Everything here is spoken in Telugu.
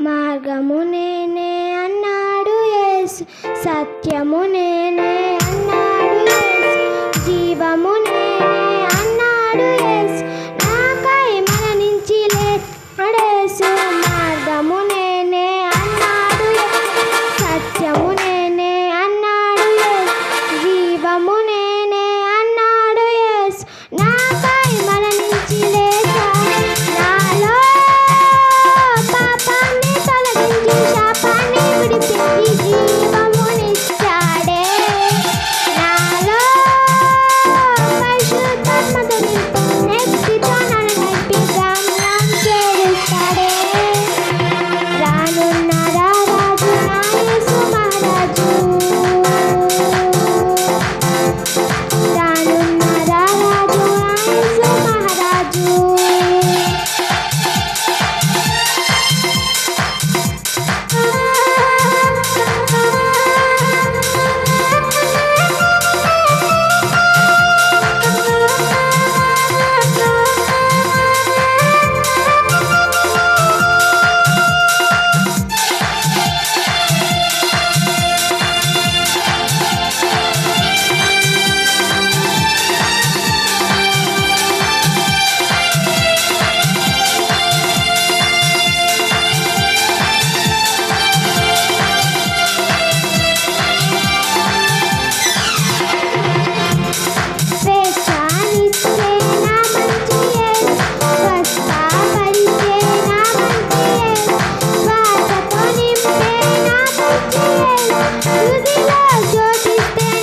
మార్గము నేనే అన్నాడు యేసు. సత్యము నేనే Good luck,